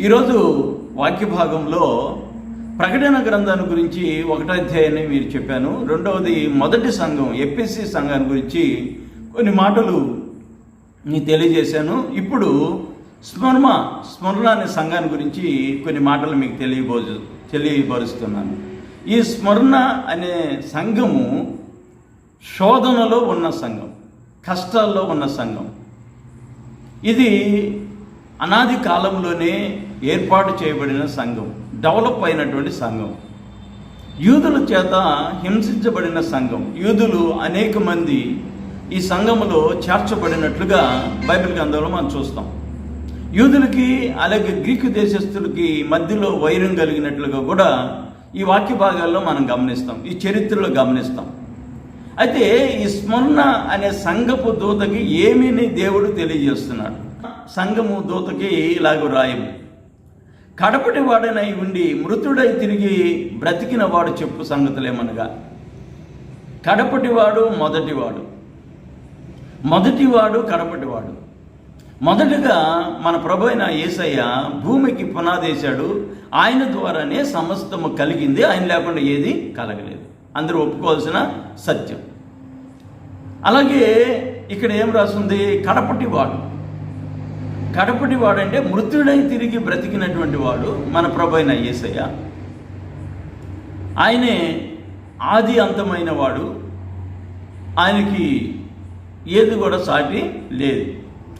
ఈరోజు వాక్య భాగంలో ప్రకటన గ్రంథాన్ని గురించి ఒకటో అధ్యాయాన్ని మీరు చెప్పాను. రెండవది మొదటి సంఘం ఎపిసి సంఘాన్ని గురించి కొన్ని మాటలు నేను తెలియజేశాను. ఇప్పుడు స్మరణ స్మరణ అనే సంఘాన్ని గురించి కొన్ని మాటలు మీకు తెలియబో తెలియపరుస్తున్నాను ఈ స్మరణ అనే సంఘము శోధనలో ఉన్న సంఘం కష్టాల్లో ఉన్న సంఘం. ఇది అనాది కాలంలోనే ఏర్పాటు చేయబడిన సంఘం డెవలప్ అయినటువంటి సంఘం. యూదుల చేత హింసించబడిన సంఘం. యూదులు అనేక మంది ఈ సంఘములో చేర్చబడినట్లుగా బైబిల్ గ్రంథంలో మనం చూస్తాం. యూదులకి అలాగే గ్రీకు దేశస్తులకి మధ్యలో వైరం కలిగినట్లుగా కూడా ఈ వాక్య భాగాల్లో మనం గమనిస్తాం. ఈ చరిత్రలో గమనిస్తాం. అయితే ఈ స్మరణ అనే సంఘపు దూతకి ఏమీని దేవుడు తెలియజేస్తున్నాడు? సంఘము దూతకి ఇలాగ రాయము కడపటి వాడనై ఉండి మృతుడై తిరిగి బ్రతికిన వాడు చెప్పు సంగతులేమనగా. కడపటివాడు మొదటివాడు మొదటివాడు కడపటివాడు మొదటగా మన ప్రభు అయిన ఏసయ్య భూమికి పునాదేశాడు. ఆయన ద్వారానే సమస్తము కలిగింది. ఆయన లేకుండా ఏది కలగలేదు. అందరూ ఒప్పుకోవాల్సిన సత్యం. అలాగే ఇక్కడ ఏం రాస్తుంది కడపటి వాడు. కడపటి వాడంటే మృతుడై తిరిగి బ్రతికినటువంటి వాడు మన ప్రభైన ఏసయ్య. యేసయ్య ఆయనే ఆది అంతమైన వాడు. ఆయనకి ఏది కూడా సాటి లేదు.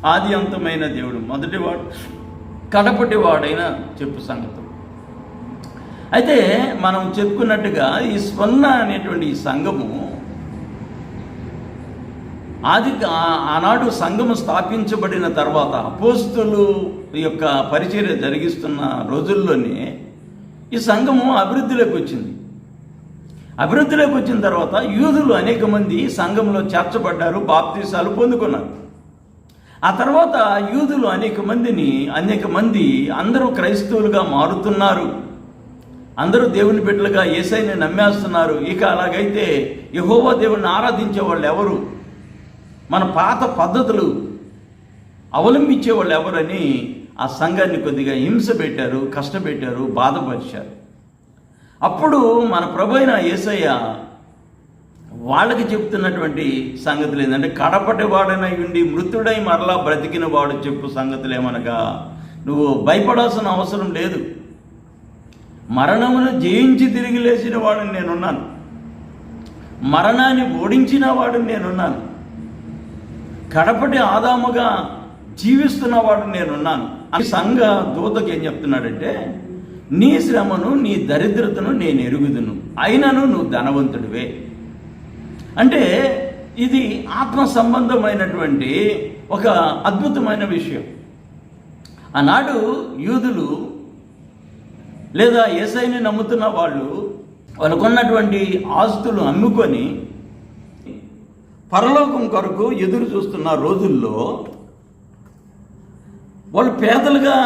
ఆది అంతమైన దేవుడు మొదటివాడు కడపటి వాడైన చెప్పు సంగతం. అయితే మనం చెప్పుకున్నట్టుగా ఈ స్వర్ణ అనేటువంటి ఈ సంఘము ఆది ఆనాడు సంఘము స్థాపించబడిన తర్వాత అపోస్తులు యొక్క పరిచర్య జరిగిస్తున్న రోజుల్లోనే ఈ సంఘము అభివృద్ధిలోకి వచ్చింది. అభివృద్ధిలోకి వచ్చిన తర్వాత యూదులు అనేక మంది సంఘంలో చేర్చబడ్డారు బాప్తీసాలు పొందుకున్నారు. ఆ తర్వాత యూదులు అనేక మందిని అనేక మంది అందరూ క్రైస్తవులుగా మారుతున్నారు. అందరూ దేవుని బిడ్డలుగా ఏసైని నమ్మేస్తున్నారు. ఇక అలాగైతే యహోవా దేవుని ఆరాధించే వాళ్ళు ఎవరు? మన పాత పద్ధతులు అవలంబించే వాళ్ళు ఎవరని ఆ సంఘాన్ని కొద్దిగా హింస పెట్టారు కష్టపెట్టారు బాధపరిచారు. అప్పుడు మన ప్రభు అయిన యేసయ్య వాళ్ళకి చెప్తున్నటువంటి సంగతులు ఏంటంటే కడపటి వాడనై ఉండి మృతుడై మరలా బ్రతికిన వాడు చెప్పు సంగతులు ఏమనగా నువ్వు భయపడాల్సిన అవసరం లేదు. మరణమును జయించి తిరిగి లేచిన వాడిని నేనున్నాను. మరణాన్ని ఓడించిన వాడిని నేనున్నాను. కడపటి ఆదాముగా జీవిస్తున్న వాడు నేనున్నాను. అని సంఘ దూతకి ఏం చెప్తున్నాడంటే నీ శ్రమను నీ దరిద్రతను నేను ఎరుగుదును. అయినను నువ్వు ధనవంతుడివే. అంటే ఇది ఆత్మ సంబంధమైనటువంటి ఒక అద్భుతమైన విషయం. ఆనాడు యూదులు లేదా ఏసైని నమ్ముతున్న వాళ్ళు వాళ్ళకున్నటువంటి ఆస్తులు అమ్ముకొని పరలోకం కొరకు ఎదురు చూస్తున్న రోజుల్లో వాళ్ళు పేదలుగా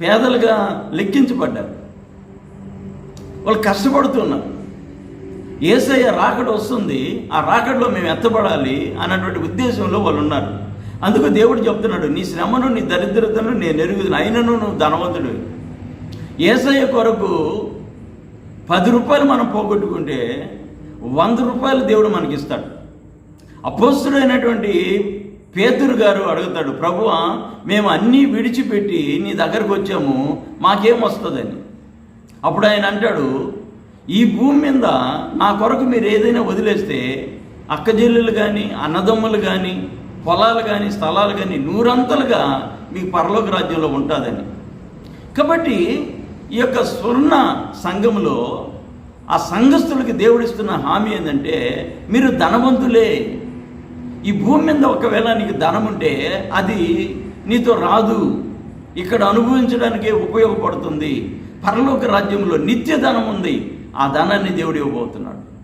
పేదలుగా లెక్కించబడ్డారు. వాళ్ళు కష్టపడుతున్నారు. ఏసయ్య రాకడ వస్తుంది ఆ రాకడలో మేము ఎత్తబడాలి అన్నటువంటి ఉద్దేశంలో వాళ్ళు ఉన్నారు. అందుకు దేవుడు చెప్తున్నాడు నీ శ్రమను నీ దరిద్రతను నేను ఎరుగుదును అయినను నువ్వు ధనవంతుడు ఏసయ్య కొరకు పది రూపాయలు మనం పోగొట్టుకుంటే వంద రూపాయలు దేవుడు మనకిస్తాడు. అపోస్తుడైనటువంటి పేతురు గారు అడుగుతాడు ప్రభువ మేము అన్నీ విడిచిపెట్టి నీ దగ్గరకు వచ్చాము మాకేం వస్తుందని? అప్పుడు ఆయన అంటాడు ఈ భూమి మీద నా కొరకు మీరు ఏదైనా వదిలేస్తే అక్కజెల్లులు కానీ అన్నదమ్ములు కానీ పొలాలు కానీ స్థలాలు కానీ నూరంతలుగా మీకు పరలోక రాజ్యంలో ఉంటుందని. కాబట్టి ఈ యొక్క స్వర్ణ సంఘములో ఆ సంఘస్థులకి దేవుడిస్తున్న హామీ ఏంటంటే మీరు ధనవంతులే ఈ భూమి మీద ఒకవేళ నీకు ధనం ఉంటే అది నీతో రాదు. ఇక్కడ అనుభవించడానికే ఉపయోగపడుతుంది. పరలోక రాజ్యంలో నిత్య ధనం ఉంది. ఆ ధనాన్ని దేవుడు ఇవ్వబోతున్నాడు.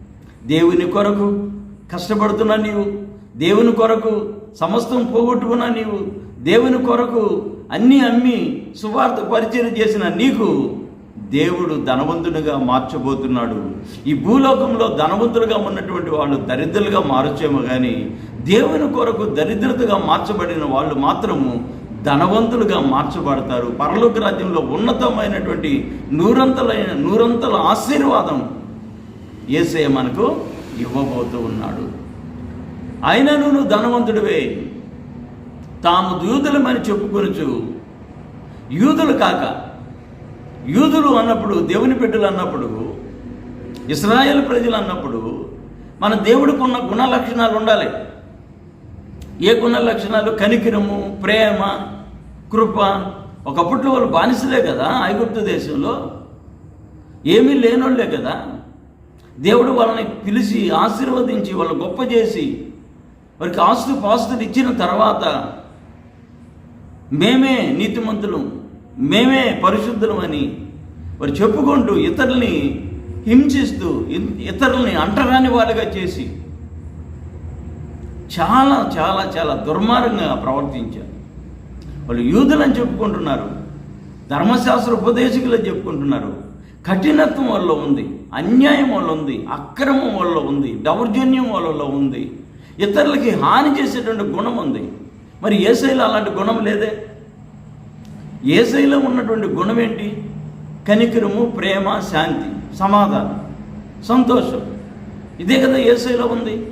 దేవుని కొరకు కష్టపడుతున్నా నీవు. దేవుని కొరకు సమస్తం పోగొట్టుకున్నా నీవు. దేవుని కొరకు అన్నీ అమ్మి సువార్త పరిచయం చేసిన నీకు దేవుడు ధనవంతునిగా మార్చబోతున్నాడు. ఈ భూలోకంలో ధనవంతులుగా ఉన్నటువంటి వాళ్ళు దరిద్రులుగా మారొచ్చేమో కానీ దేవుని కొరకు దరిద్రతగా మార్చబడిన వాళ్ళు మాత్రము ధనవంతులుగా మార్చబడతారు. పరలోక రాజ్యంలో ఉన్నతమైనటువంటి నూరంతలైన నూరంతల ఆశీర్వాదం ఏసే మనకు ఇవ్వబోతూ ఉన్నాడు. అయినను నువ్వు ధనవంతుడివే. తాము యూదులమని చెప్పుకొనుచు యూదులు కాక యూదులు అన్నప్పుడు దేవుని బిడ్డలు అన్నప్పుడు ఇస్రాయేల్ ప్రజలు అన్నప్పుడు మన దేవుడికి ఉన్న గుణ లక్షణాలు ఉండాలి. ఏ గుణ లక్షణాలు? కనికిరము ప్రేమ కృప. ఒకప్పట్లో వాళ్ళు బానిసలే కదా ఐగుప్తు దేశంలో. ఏమీ లేనోళ్ళే కదా. దేవుడు వాళ్ళని పిలిచి ఆశీర్వదించి వాళ్ళని గొప్ప చేసి వారికి ఆస్తు పాస్తులు ఇచ్చిన తర్వాత మేమే నీతిమంతులు మేమే పరిశుద్ధులమని వారు చెప్పుకుంటూ ఇతరుల్ని హింసిస్తూ ఇతరుల్ని అంటరాని వాళ్ళుగా చేసి చాలా చాలా చాలా దుర్మార్గంగా ప్రవర్తించారు. వాళ్ళు యూదులని చెప్పుకుంటున్నారు ధర్మశాస్త్ర ఉపదేశకులని చెప్పుకుంటున్నారు. కఠినత్వం వల్ల ఉంది అన్యాయం వల్ల ఉంది అక్రమం వల్ల ఉంది దౌర్జన్యం వల్ల ఉంది. ఇతరులకి హాని చేసేటువంటి గుణం ఉంది. మరి ఏసైలో అలాంటి గుణం లేదే? ఏసైలో ఉన్నటువంటి గుణం ఏంటి? కనికరము ప్రేమ శాంతి సమాధానం సంతోషం. ఇదే కదా ఏసైలో ఉంది.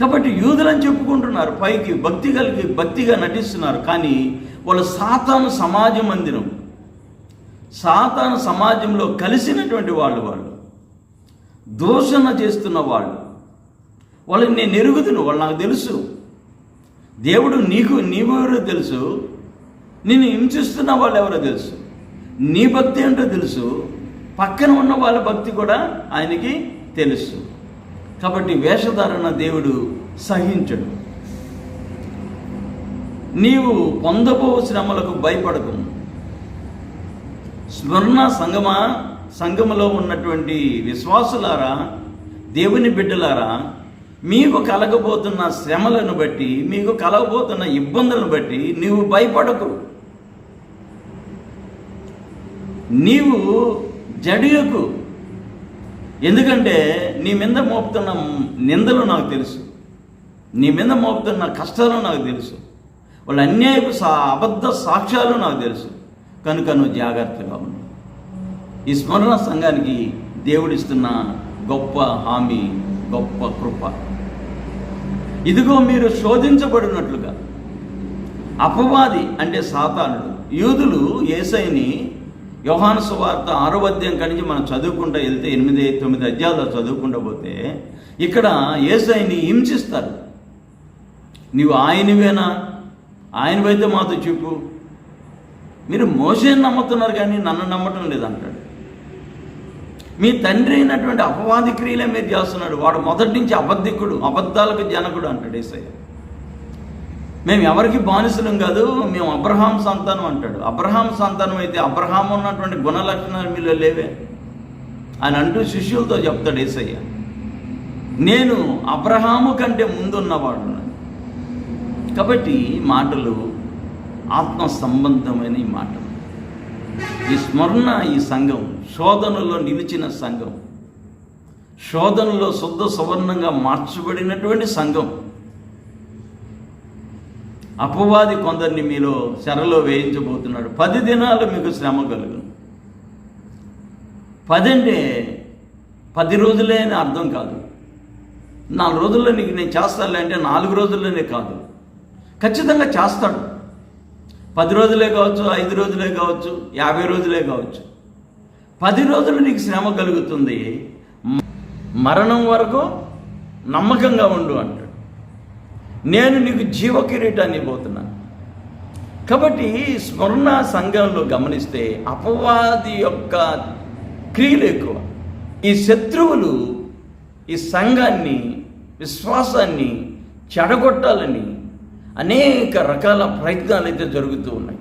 కాబట్టి యూదులని చెప్పుకుంటున్నారు. పైకి భక్తి కలిగి భక్తిగా నటిస్తున్నారు. కానీ వాళ్ళ సాతాను సమాజ మందిరం సాతాను సమాజంలో కలిసినటువంటి వాళ్ళు వాళ్ళు. దూషణ చేస్తున్న వాళ్ళు. వాళ్ళని నేను ఎరుగుదును వాళ్ళు నాకు తెలుసు. దేవుడు నీకు నీవెవరో తెలుసు. నిన్ను హింసిస్తున్న వాళ్ళు ఎవరో తెలుసు. నీ భక్తి ఏంటో తెలుసు. పక్కన ఉన్న వాళ్ళ భక్తి కూడా ఆయనకి తెలుసు. కాబట్టి వేషధారణ దేవుడు సహించడు. నీవు పొందబో శ్రమలకు భయపడకు. స్మరణ సంగమ సంగమలో ఉన్నటువంటి విశ్వాసులారా దేవుని బిడ్డలారా మీకు కలగబోతున్న శ్రమలను బట్టి మీకు కలగబోతున్న ఇబ్బందులను బట్టి నీవు భయపడకు. నీవు జడియకు ఎందుకంటే నీ మీద మోపుతున్న నిందలు నాకు తెలుసు. నీ మీద మోపుతున్న కష్టాలు నాకు తెలుసు. వాళ్ళ అన్యాయపు సా అబద్ధ సాక్ష్యాలు నాకు తెలుసు. కనుక నువ్వు జాగ్రత్తగా ఉండు. ఈ స్మరణ సంఘానికి దేవుడిస్తున్న గొప్ప హామీ గొప్ప కృప. ఇదిగో మీరు శోధించబడినట్లుగా అపవాది అంటే సాతానుడు యూదులు ఏసైని యోహాను సువార్త ఆరో అధ్యాయం కనించి మనం చదువుకుంటూ వెళ్తే ఎనిమిది తొమ్మిది అధ్యాయాలు చదువుకుంటూ పోతే ఇక్కడ ఏసైని హింసిస్తారు. నీవు ఆయనవేనా? ఆయనవైతే మాతో చెప్పు. మీరు మోసేని నమ్ముతున్నారు కానీ నన్ను నమ్మటం లేదంటాడు మీ తండ్రి అయినటువంటి అపవాది క్రియలే మీరు చేస్తున్నాడు. వాడు మొదటి నుంచి అబద్ధికుడు అబద్ధాలకు జనకుడు అంటాడు ఏసయ్య మేము ఎవరికి బానిసలం కాదు మేము అబ్రహాం సంతానం అంటాడు. అబ్రహాం సంతానం అయితే అబ్రహాం ఉన్నటువంటి గుణ లక్షణాలు మీలో లేవే. ఆయన అంటూ శిష్యులతో చెప్తాడు ఏసయ్య. నేను అబ్రహాము కంటే ముందున్నవాడు కాబట్టి ఈ మాటలు ఆత్మ సంబంధమైన ఈ మాటలు. ఈ స్మరణ ఈ సంఘం శోధనలో నిలిచిన సంఘం శోధనలో శుద్ధ సువర్ణంగా మార్చబడినటువంటి సంఘం. అపవాది కొందరిని మీలో చెరలో వేయించబోతున్నాడు. పది దినాలు మీకు శ్రమ కలుగును. పది అంటే పది రోజులే అని అర్థం కాదు. నాలుగు రోజుల్లో నీకు నేను చేస్తానులే అంటే నాలుగు రోజుల్లోనే కాదు. ఖచ్చితంగా చేస్తాడు. పది రోజులే కావచ్చు ఐదు రోజులే కావచ్చు యాభై రోజులే కావచ్చు. పది రోజులు నీకు శ్రమ కలుగుతుంది. మరణం వరకు నమ్మకంగా ఉండు అంట. నేను నీకు జీవ కిరీటాన్ని ఇవ్వబోతున్నాను. కాబట్టి స్మరణ సంఘంలో గమనిస్తే అపవాది యొక్క క్రియలు ఎక్కువ. ఈ శత్రువులు ఈ సంఘాన్ని విశ్వాసాన్ని చెడగొట్టాలని అనేక రకాల ప్రయత్నాలు అయితే జరుగుతూ ఉన్నాయి.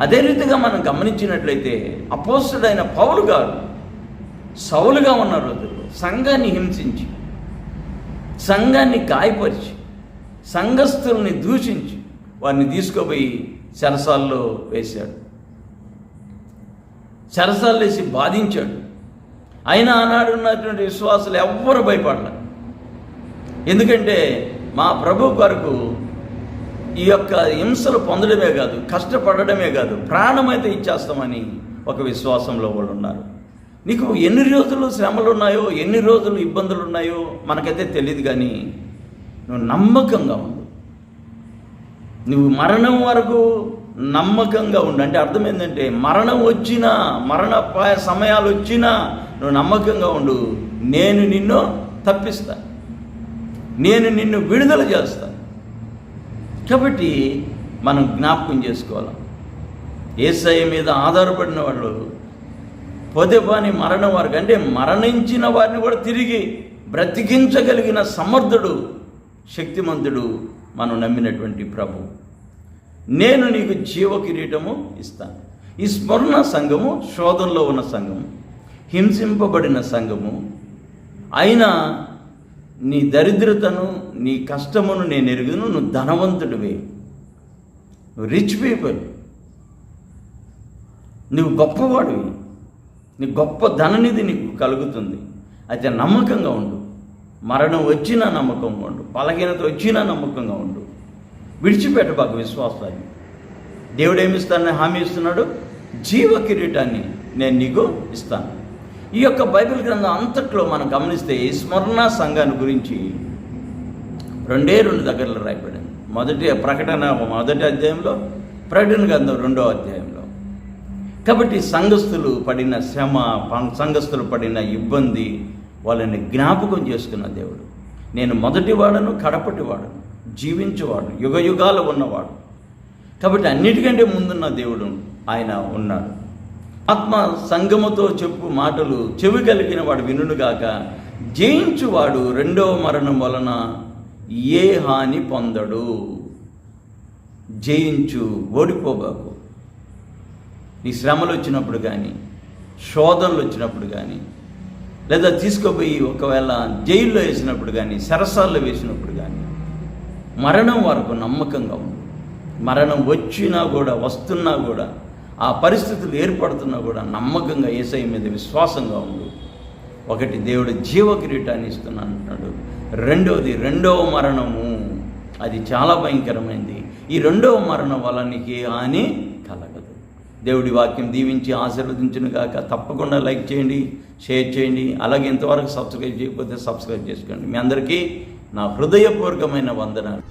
అదే రీతిగా మనం గమనించినట్లయితే అపోస్తుడైన పౌలు గారు సౌలుగా ఉన్న రోజుల్లో సంఘాన్ని హింసించి సంఘాన్ని గాయపరిచి సంఘస్థుల్ని దూషించి వారిని తీసుకుపోయి చెరసాల్లో వేశాడు. చెరసాలు వేసి బాధించాడు. అయినా ఆనాడు ఉన్నటువంటి విశ్వాసులు ఎవ్వరు భయపడలే. ఎందుకంటే మా ప్రభు కొరకు ఈ యొక్క హింసలు పొందడమే కాదు కష్టపడడమే కాదు ప్రాణమైతే ఇచ్చేస్తామని ఒక విశ్వాసంలో వాళ్ళు ఉన్నారు. నీకు ఎన్ని రోజులు శ్రమలు ఉన్నాయో ఎన్ని రోజులు ఇబ్బందులు ఉన్నాయో మనకైతే తెలియదు కానీ నువ్వు నమ్మకంగా ఉండు. నువ్వు మరణం వరకు నమ్మకంగా ఉండు. అంటే అర్థం ఏంటంటే మరణం వచ్చినా మరణ సమయాలు వచ్చినా నువ్వు నమ్మకంగా ఉండు. నేను నిన్ను తప్పిస్తా. నేను నిన్ను విడుదల చేస్తా. కాబట్టి మనం జ్ఞాపకం చేసుకోవాలి. ఏసఐ మీద ఆధారపడిన వాళ్ళు పొదెపాని మరణం వరకు అంటే మరణించిన వారిని కూడా తిరిగి బ్రతికించగలిగిన సమర్థుడు శక్తిమంతుడు మనం నమ్మినటువంటి ప్రభు. నేను నీకు జీవ కిరీటము ఇస్తాను. ఈ స్మరణ సంఘము శోధంలో ఉన్న సంఘము హింసింపబడిన సంఘము అయినా నీ దరిద్రతను నీ కష్టమును నేను ఎరుగును నువ్వు ధనవంతుడివే. నువ్వు రిచ్ పీపుల్ నువ్వు గొప్పవాడివి. నీ గొప్ప ధననిధి నీకు కలుగుతుంది. అయితే నమ్మకంగా ఉండు. మరణం వచ్చినా నమ్మకంగా ఉండు. బలహీనత వచ్చినా నమ్మకంగా ఉండు. విడిచిపెట్టబాకు విశ్వాసాన్ని. దేవుడు ఏమిస్తానని హామీ ఇస్తున్నాడు? జీవ కిరీటాన్ని నేను నీకు ఇస్తాను. ఈ యొక్క బైబిల్ గ్రంథం అంతట్లో మనం గమనిస్తే స్మరణ సంఘాన్ని గురించి రెండే రెండు దగ్గరలో రాయబడింది. మొదటి ప్రకటన మొదటి అధ్యాయంలో ప్రకటన గ్రంథం రెండో అధ్యాయంలో. కాబట్టి సంఘస్థులు పడిన శ్రమ సంఘస్థులు పడిన ఇబ్బంది వాళ్ళని జ్ఞాపకం చేసుకున్న దేవుడు. నేను మొదటివాడను కడపటివాడను జీవించేవాడు యుగ యుగాలు ఉన్నవాడు. కాబట్టి అన్నిటికంటే ముందున్న దేవుడు ఆయన ఉన్నాడు. ఆత్మ సంగముతో చెప్పు మాటలు చెవి కలిగిన వాడు వినుడుగాక జయించువాడు రెండవ మరణం వలన ఏ హాని పొందడు. జయించు ఓడిపోబాకు. నీ శ్రమలు వచ్చినప్పుడు కానీ శోధనలు వచ్చినప్పుడు కానీ లేదా తీసుకుపోయి ఒకవేళ జైల్లో వేసినప్పుడు కానీ సరసాల్లో వేసినప్పుడు కానీ మరణం వరకు నమ్మకంగా ఉంది మరణం వచ్చినా కూడా వస్తున్నా కూడా ఆ పరిస్థితులు ఏర్పడుతున్నా కూడా నమ్మకంగా ఏసై మీద విశ్వాసంగా ఉండు. ఒకటి దేవుడు జీవ కిరీటాన్ని ఇస్తున్నాను అంటున్నాడు. రెండవది రెండవ మరణము. అది చాలా భయంకరమైంది. ఈ రెండవ మరణం వల్ల నీకు ఏ హాని కలగదు. దేవుడి వాక్యం దీవించి ఆశీర్వదించిన గాక. తప్పకుండా లైక్ చేయండి షేర్ చేయండి అలాగే ఇంతవరకు సబ్స్క్రైబ్ చేయకపోతే సబ్స్క్రైబ్ చేసుకోండి. మీ అందరికీ నా హృదయపూర్వకమైన వందనాలు.